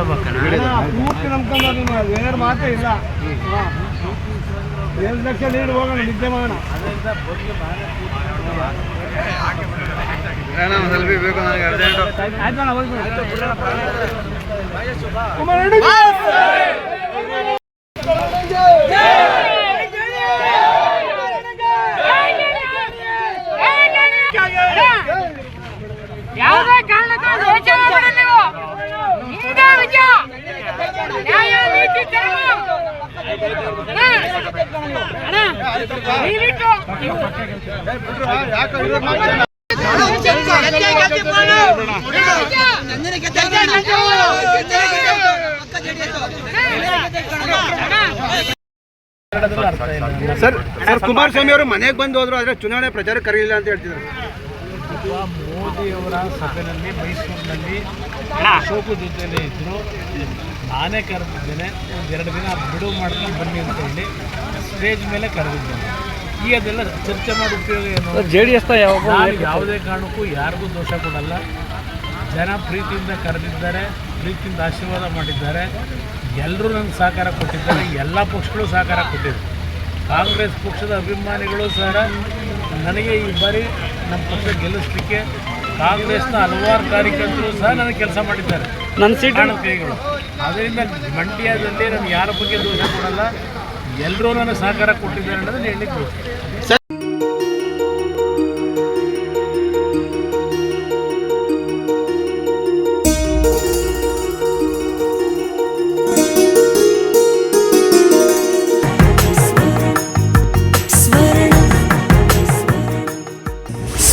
ಪೂರ್ತಿ ನಂಬ್ಕೊಂಡು ಬೇರೆ ಮಾತೇ ಇಲ್ಲ ಎರಡು ಲಕ್ಷ ನೀಡಿ ಹೋಗೋಣ ನಿದ್ದೆ ಮಾಡೋಣ ಸೆಲ್ಫಿ ಬೇಕು ನನಗೆ ಅರ್ಜೆಂಟು ಸರ್ ಸರ್ ಕುಮಾರಸ್ವಾಮಿ ಅವರು ಮನೆಗೆ ಬಂದು ಹೋದ್ರು ಆದ್ರೆ ಚುನಾವಣೆ ಪ್ರಚಾರ ಕರೀಲಿಲ್ಲ ಅಂತ ಹೇಳ್ತಿದ್ರು. ಮೋದಿಯವರ ಸಭೆಯಲ್ಲಿ ಮೈಸೂರಿನಲ್ಲಿ ಅಶೋಕ ಜೊತೆಯಲ್ಲಿ ಇದ್ದರು ನಾನೇ ಕರೆದಿದ್ದೇನೆ. ಒಂದು ಎರಡು ದಿನ ಬಿಡುವು ಮಾಡ್ಕೊಂಡು ಬನ್ನಿ ಅಂತ ಹೇಳಿ ಸ್ಟೇಜ್ ಮೇಲೆ ಕರೆದಿದ್ದೇನೆ. ಈಗ ಅದೆಲ್ಲ ಚರ್ಚೆ ಮಾಡಿ ಉಪಯೋಗ ಏನು ಜೆ ಡಿ ಎಸ್ ಯಾವುದೇ ಕಾರಣಕ್ಕೂ ಯಾರಿಗೂ ದೋಷ ಕೊಡಲ್ಲ. ಜನ ಪ್ರೀತಿಯಿಂದ ಕರೆದಿದ್ದಾರೆ ಪ್ರೀತಿಯಿಂದ ಆಶೀರ್ವಾದ ಮಾಡಿದ್ದಾರೆ. ಎಲ್ಲರೂ ನನಗೆ ಸಹಕಾರ ಕೊಟ್ಟಿದ್ದಾರೆ. ಎಲ್ಲ ಪಕ್ಷಗಳು ಸಹಕಾರ ಕೊಟ್ಟಿದ್ದಾರೆ ಕಾಂಗ್ರೆಸ್ ಪಕ್ಷದ ಅಭಿಮಾನಿಗಳು ಸಹ ನನಗೆ ಈ ಬಾರಿ ನಮ್ಮ ಪಕ್ಷ ಗೆಲ್ಲಿಸಲಿಕ್ಕೆ ಕಾಂಗ್ರೆಸ್ನ ಹಲವಾರು ಕಾರ್ಯಕರ್ತರು ಸಹ ನನಗೆ ಕೆಲಸ ಮಾಡಿದ್ದಾರೆ. ನನ್ನ ಸೀಟ್? ಕೈಗಳು ಅದರಿಂದ ಮಂಡ್ಯದಲ್ಲಿ ನಾನು ಯಾರ ಬಗ್ಗೆ ದೋಷ ಕೊಡಲ್ಲ. ಎಲ್ಲರೂ ನನಗೆ ಸಹಕಾರ ಕೊಟ್ಟಿದ್ದಾರೆ ಅನ್ನೋದನ್ನ ಹೇಳಲಿಕ್ಕೆ